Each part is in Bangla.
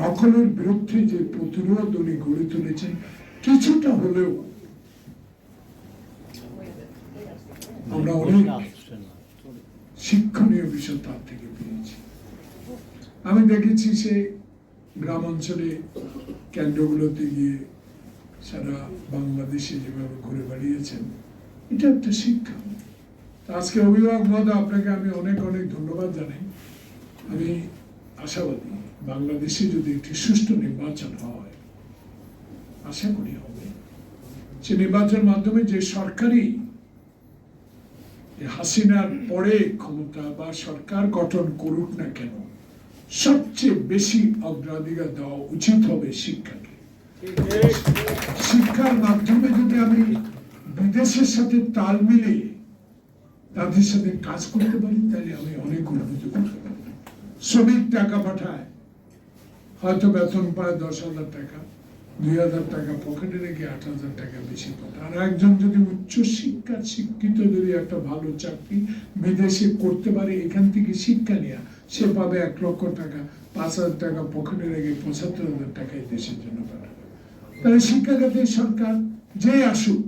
নকলের বিরুদ্ধে যে প্রতিরোধ উনি গড়ে তুলেছেন, কিছুটা হলেও আমরা অনেক শিক্ষণীয় বিষয় তার থেকে পেয়েছি। আমি দেখেছি সে গ্রাম অঞ্চলে কেন্দ্রগুলোতে গিয়ে সারা বাংলাদেশে যেভাবে ঘুরে বেড়িয়েছেন, এটা একটা শিক্ষা। আজকে অভিভাবক মহোদয়, আপনাকে আমি অনেক অনেক ধন্যবাদ জানাই। আমি আশাবাদী বাংলাদেশে যদি একটি সুষ্ঠু নির্বাচন হয়, আশা করি হবে। সে নির্বাচনের মাধ্যমে যে সরকারি হাসিনার পরে ক্ষমতা বা সরকার গঠন করুক না কেন, সবচেয়ে বেশি অগ্রাধিকার দেওয়া উচিত হবে শিক্ষাকে। শিক্ষার মাধ্যমে যদি আমি বিদেশের সাথে তাল মিলিয়ে তাদের সাথে কাজ করতে পারি, তাহলে আমি অনেক উন্নতি করতে শ্রমিক টাকা পাঠায়। হয়তো বেতন পায় দশ হাজার টাকা, দুই হাজার টাকা পকেটে রেখে আট হাজার টাকা বেশি পাঠায়। আর একজন যদি উচ্চ শিক্ষার শিক্ষিত যদি একটা ভালো চাকরি বিদেশে করতে পারে, এখান থেকে শিক্ষা নেওয়া সে পাবে এক লক্ষ টাকা, পাঁচ হাজার টাকা পকেটে রেখে পঁচাত্তর হাজার টাকায় দেশের জন্য পাঠাবে। তাহলে শিক্ষা খাতে সরকার যে আসুক,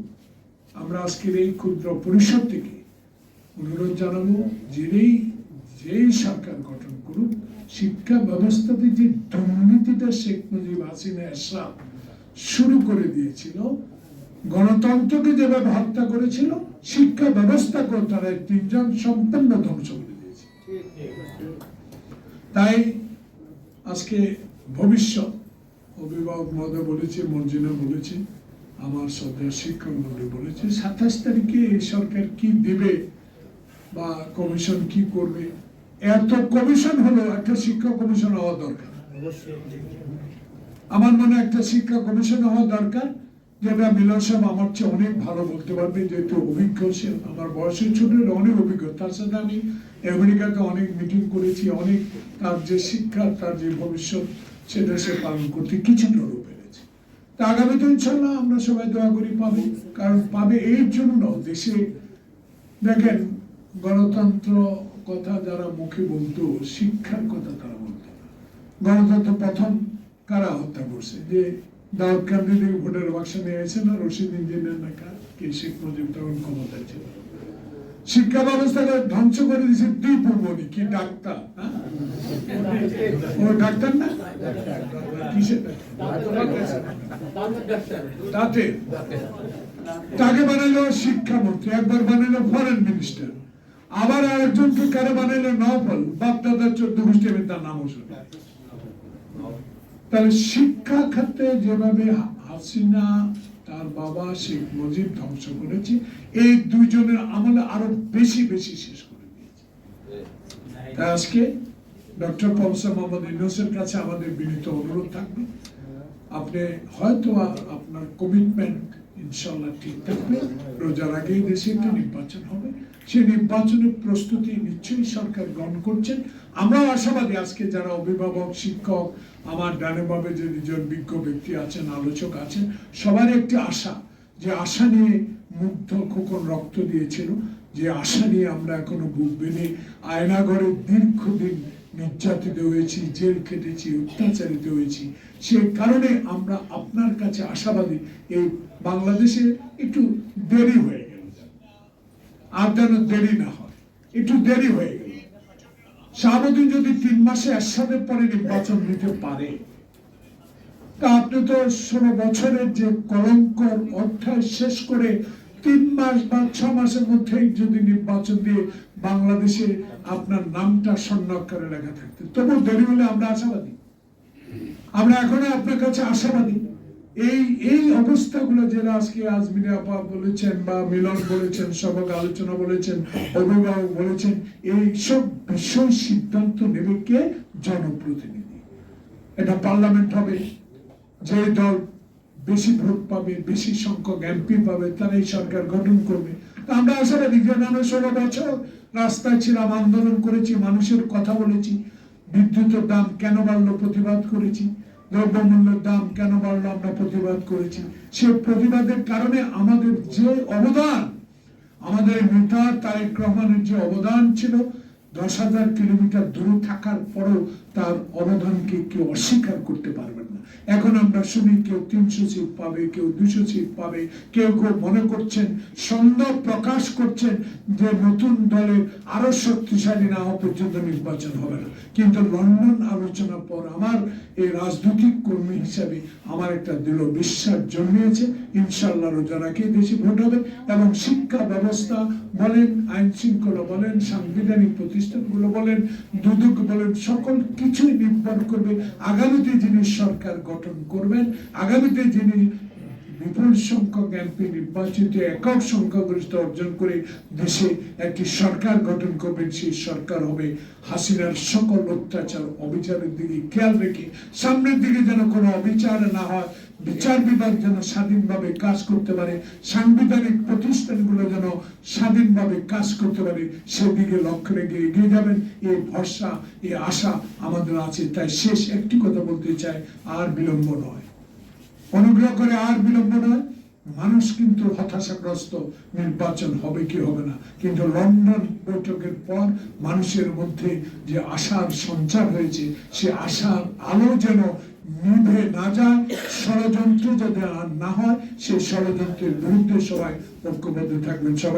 আমরা আজকের এই ক্ষুদ্র পরিষদ থেকে অনুরোধ জানাব যেই যেই সরকার গঠন করুক, শিক্ষা ব্যবস্থাতে যে দুর্নীতিটা শেখ মুজিব হাসিনা এরশাদ শুরু করে দিয়েছিল, গণতন্ত্রকে যেভাবে হত্যা করেছিল, শিক্ষা ব্যবস্থা ব্যবস্থাকেও তারা তিনজন সম্পূর্ণ ধ্বংস করে দিয়েছে। তাই আজকে ভবিষ্যৎ অভিভাবক মহোদয় বলেছে, মর্জিনা বলেছে, আমার সরকার শিক্ষক মন্ডলী বলেছে, সাতাশ তারিখে এই সরকার কি দেবে বা কমিশন কি করবে এত কমিশন হলো, একটা শিক্ষা কমিশন হওয়া দরকার। আমার মনে একটা শিক্ষা কমিশন হওয়া দরকার, যেটা মিলন সাহেব আমার চেয়ে অনেক ভালো বলতে পারবে যেহেতু অভিজ্ঞ সে আমার বয়সের ছোট অনেক অভিজ্ঞ, তার সাথে আমি আমেরিকাতে অনেক মিটিং করেছি, অনেক তার যে শিক্ষা, তার যে ভবিষ্যৎ, সেটা সে পালন করতে কিছুটা হলেও পেরেছে তা আগামীতে ইনশাল্লাহ আমরা সবাই দোয়া করি পাবে, কারণ পাবে এর জন্য দেশে দেখেন গণতন্ত্র কথা যারা মুখে বলতো, শিক্ষার কথা তারা বলতো গণতন্ত্র প্রথম কারা হত্যা করছে? যে দাউদ কান্দি থেকে ভোটের না, রশিদ ইঞ্জিনিয়ার না কার? কে শেখ মুজিব তখন ছিল? শিক্ষা ব্যবস্থাকে ধ্বংস করে দিয়েছে দুই দীপমণি কি ডাক্তার হ্যাঁ? ও ডাক্তার না? তাতে তাকে বানাইলো শিক্ষামন্ত্রী, একবার বানাইলো ফরেন মিনিস্টার আবার আরেকজনকে কারে বানাইলো? নফল বাপ দাদার চোদ্দ গোষ্ঠী আমি তার নামও শুনি তাহলে শিক্ষা খাতে যেভাবে হাসিনা, তার বাবা শেখ মুজিব ধ্বংস করেছে, এই দুইজনের আমলে আরও বেশি বেশি শেষ করে দিয়েছে। তাই আজকে ডক্টর প্রফেসর মোহাম্মদ ইউনুসের কাছে আমাদের বিনীত অনুরোধ থাকবে। আপনি হয়তো আপনার কমিটমেন্ট ইনশাল্লাহ ঠিক থাকবে। রোজার আগেই দেশে একটা নির্বাচন হবে। সেই নির্বাচনের প্রস্তুতি নিশ্চয়ই সরকার গ্রহণ করছেন। আমরাও আশাবাদী আজকে যারা অভিভাবক, শিক্ষক, আমার ডানে বামে যে দুজন বিজ্ঞ ব্যক্তি আছেন, আলোচক আছেন, সবার একটি আশা, যে আশা নিয়ে মুগ্ধ খোকন রক্ত দিয়েছিল, যে আশা নিয়ে আমরা এখনও বুক বেঁধে আয়নাঘরে দীর্ঘদিন নির্যাতিত হয়েছি, জেল খেটেছি, অত্যাচারিত হয়েছি, সে কারণে আমরা আপনার কাছে আশাবাদী, এই বাংলাদেশে একটু দেরি হয়ে আর যেন দেরি না হয়। একটু দেরি হয়ে গেল। শাহাবুদ্দিন যদি তিন মাসে একসাথে পরে নির্বাচন নিতে পারে, তা আপনি তো ষোলো বছরের যে কলঙ্কর অধ্যায় শেষ করে তিন মাস বা ছ মাসের মধ্যেই যদি নির্বাচন দিয়ে বাংলাদেশে আপনার নামটা স্বর্ণাক্ষরে লেখা থাকতে। তবু দেরি হলে আমরা আশাবাদী। আমরা এখনও আপনার কাছে আশাবাদী। এই এই অবস্থাগুলো যারা আজকে আজমিনে আপা বলেছেন বা মিলন বলেছেন সবক আলোচনা বলেছেন, অভিভাবক বলেছেন, এই সব বিষয় সিদ্ধান্ত নেবে কে? জনপ্রতিনিধি। এটা পার্লামেন্ট হবে। যে দল বেশি ভোট পাবে, বেশি সংখ্যক এমপি পাবে তারা এই সরকার গঠন করবে। আমরা আসলে যে আমরা ষোলো বছর রাস্তায় ছিলাম, আন্দোলন করেছি, মানুষের কথা বলেছি, বিদ্যুতের দাম কেন বাড়লো প্রতিবাদ করেছি। দ্রব্যমূল্যের দাম কেন বাড়লো আমরা প্রতিবাদ করেছি? সে প্রতিবাদের কারণে আমাদের যে অবদান, আমাদের নেতা তারেক রহমানের যে অবদান ছিল, দশ হাজার কিলোমিটার দূরে থাকার পরেও তার অবদানকে কেউ অস্বীকার করতে পারবেন না। এখন আমরা শুনি কেউ তিনশো সিট পাবে, কেউ দুশো সিট পাবে, কেউ কেউ মনে করছেন, সন্দেহ প্রকাশ করছেন যে নতুন দলের আরও শক্তিশালী না হওয়া পর্যন্ত নির্বাচন হবে না। কিন্তু লন্ডন আলোচনার পর আমার এই রাজনৈতিক কর্মী হিসাবে আমার একটা দৃঢ় বিশ্বাস জন্মিয়েছে। ইনশাল্লাহ রোজা রাখে দেশে ভোট হবে এবং শিক্ষা ব্যবস্থা বলেন আইন শৃঙ্খলা বলেন, সাংবিধানিক প্রতিষ্ঠানগুলো বলেন, দুদক বলেন সকল কিছুই নির্ভর করবে। আগামীতে যিনি সরকার গঠন করবেন, আগামীতে যিনি বিপুল সংখ্যক এমপি নির্বাচিত, একক সংখ্যাগরিষ্ঠ অর্জন করে দেশে একটি সরকার গঠন করবেন, সেই সরকার হবে হাসিনার সকল অত্যাচার অবিচারের দিকে খেয়াল রেখে, সামনের দিকে যেন কোনো অবিচার না হয় বিচার বিভাগ যেন স্বাধীনভাবে কাজ করতে পারে, সাংবিধানিক প্রতিষ্ঠানগুলো যেন স্বাধীনভাবে কাজ করতে পারে, সেদিকে লক্ষ্য রেখে এগিয়ে যাবেন। এই ভরসা এই আশা আমাদের আছে। তাই শেষ একটি কথা বলতে চাই, আর বিলম্ব নয়। অনুগ্রহ করে আর বিলম্ব নয়। মানুষ কিন্তু হতাশাগ্রস্ত, নির্বাচন হবে কি হবে না। কিন্তু লন্ডন বৈঠকের পর মানুষের মধ্যে যে আশার সঞ্চার হয়েছে, সে আশার আলো যেন নিভে না যায়, ষড়যন্ত্র যাতে আর না হয়, সেই ষড়যন্ত্রের বিরুদ্ধে সবাই ঐক্যবদ্ধ থাকবেন। সবাই